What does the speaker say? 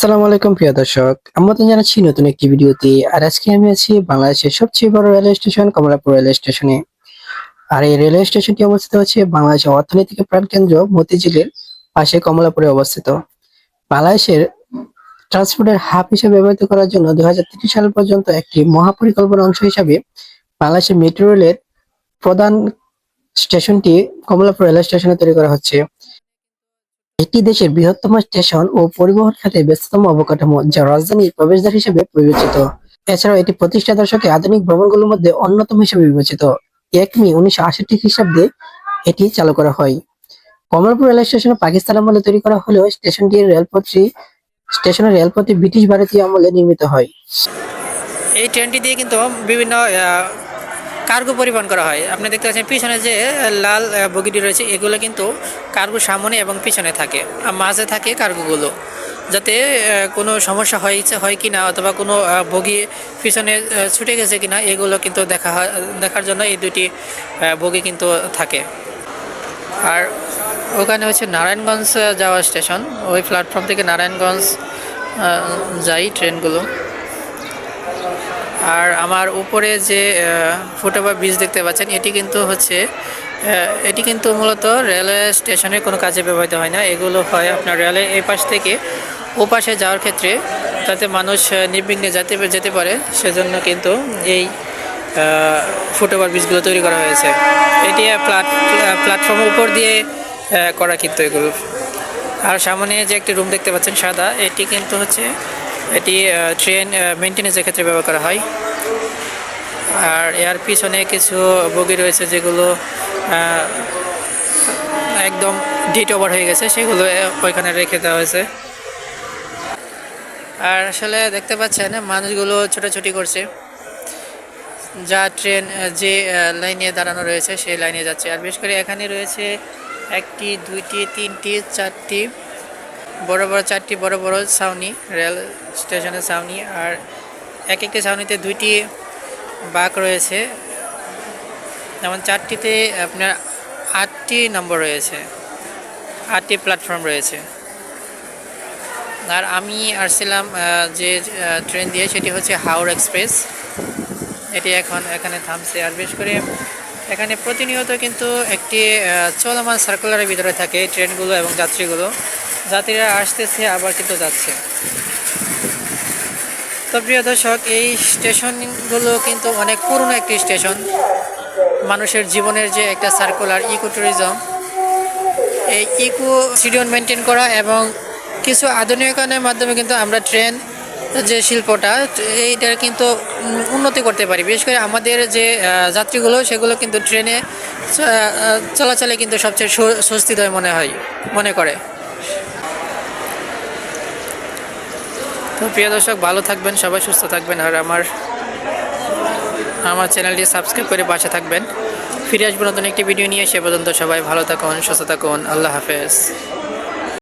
আসসালামু আলাইকুম, প্রিয় দর্শক। আমরা আমাদের জানাচ্ছি নতুন একটি ভিডিওতে, আর আজকে আমি আছি বাংলাদেশের সবচেয়ে বড় রেলওয়ে স্টেশন, কমলাপুর রেলওয়ে স্টেশনে। আর এই রেলওয়ে স্টেশনটি অবস্থিত হচ্ছে বাংলাদেশের অর্থনৈতিক প্রাণকেন্দ্র মতিঝিলের পাশে কমলাপুরে অবস্থিত। বাংলাদেশের ট্রান্সপোর্টের হাব হিসেবে ব্যবহৃত করার জন্য দুই সাল পর্যন্ত একটি মহাপরিকল্পনা অংশ হিসাবে বাংলাদেশের মেট্রো রেলের প্রধান স্টেশনটি কমলাপুর রেলওয়ে স্টেশনে তৈরি করা হচ্ছে। এটি দেশের বৃহত্তম স্টেশন ও পরিবহন খাতে ব্যস্ততম অবকাঠামো, যা রাজধানীর প্রবেশদ্বার হিসেবে বিবেচিত। এছাড়াও এটি প্রতিষ্ঠা দশকে আধুনিক ভবনগুলোর মধ্যে অন্যতম হিসেবে বিবেচিত। এক মে উনিশশো আষট্টি খ্রিস্টাব্দে এটি চালু করা হয়। কমলপুর রেল স্টেশন পাকিস্তান আমলে তৈরি করা হলেও স্টেশনটির রেলপথটি, স্টেশনের রেলপথটি ব্রিটিশ ভারতীয় আমলে নির্মিত হয়। এই ট্রেনটি দিয়ে কিন্তু বিভিন্ন কার্গো পরিবহন করা হয়। আপনি দেখতে পাচ্ছেন পিছনে যে লাল বগিটি রয়েছে, এগুলো কিন্তু কার্গো সামনে এবং পিছনে থাকে। আর মাঝে থাকে কার্গোগুলো। যাতে কোনো সমস্যা হয়েছে হয় কি না অথবা কোনো বগি পিছনে ছুটে গেছে কি না এগুলো কিন্তু দেখা হয়, দেখার জন্য এই দুটি বগি কিন্তু থাকে। আর ওখানে হচ্ছে নারায়ণগঞ্জ যাওয়া স্টেশন। ওই প্ল্যাটফর্ম থেকে নারায়ণগঞ্জ যাই ট্রেনগুলো। আর আমার উপরে যে ফুটওভার ব্রিজ দেখতে পাচ্ছেন, এটি কিন্তু হচ্ছে এটি কিন্তু মূলত রেলওয়ে স্টেশনে কোনো কাজে ব্যবহৃত হয় না। এগুলো হয় আপনার রেলের এই পাশ থেকে ও পাশে যাওয়ার ক্ষেত্রে, যাতে মানুষ নির্বিঘ্নে যেতে যেতে পারে। সেজন্য কিন্তু এই ফুটওভার ব্রিজগুলো তৈরি করা হয়েছে। এটি প্ল্যাট প্ল্যাটফর্মের উপর দিয়ে করা কিন্তু এগুলো। আর সামনে যে একটি রুম দেখতে পাচ্ছেন সাদা, এটি কিন্তু হচ্ছে এটি ট্রেন মেনটেন্যান্সের ক্ষেত্রে ব্যবহার করা হয়। আর এর পিছনে কিছু বগি রয়েছে যেগুলো একদম ডিট ওভার হয়ে গেছে, সেগুলো ওইখানে রেখে দেওয়া হয়েছে। আর আসলে দেখতে পাচ্ছেন, মানুষগুলো ছোটাছুটি করছে। যা ট্রেন যে লাইনে দাঁড়ানো রয়েছে, সেই লাইনে যাচ্ছে। আর বিশেষ করে এখানে রয়েছে একটি, দুইটি, তিনটি, চারটি বড় বড় চারটি বড় বড় ছাউনি, রেল স্টেশনের ছাউনি, আর এক একটি ছাউনিতে দুইটি বাঘ রয়েছে। যেমন চারটিতে আপনার আটটি নম্বর রয়েছে, আটটি প্ল্যাটফর্ম রয়েছে। আর আমি আসছিলাম যে ট্রেন দিয়ে, সেটি হচ্ছে হাওড় এক্সপ্রেস। এটি এখন এখানে থামছে, আর বিশেষ করে এখানে প্রতিনিয়ত কিন্তু একটি চলমান সার্কুলারের ভিতরে থাকে ট্রেনগুলো এবং যাত্রীগুলো। যাত্রীরা আসতেছে, আবার কিন্তু যাচ্ছে। তো প্রিয় দর্শক, এই স্টেশনগুলো কিন্তু অনেক পুরনো একটি স্টেশন। মানুষের জীবনের যে একটা সার্কুলার ইকো ট্যুরিজম এই ইকো সিডিউল মেনটেন করা এবং কিছু আধুনিকরণের মাধ্যমে কিন্তু আমরা ট্রেন যে শিল্পটা এইটার কিন্তু উন্নতি করতে পারি। বিশেষ করে আমাদের যে যাত্রীগুলো, সেগুলো কিন্তু ট্রেনে চলাচলে কিন্তু সবচেয়ে স্ব- স্বস্তিদায় মনে হয়, মনে করে। তো প্রিয় দর্শক, ভালো থাকবেন, সবাই সুস্থ থাকবেন। আর আমার আমার চ্যানেলটি সাবস্ক্রাইব করে পাশে থাকবেন। ফিরে আসব নতুন একটি ভিডিও নিয়ে। সে পর্যন্ত সবাই ভালো থাকুন, সুস্থ থাকুন। আল্লাহ হাফেজ।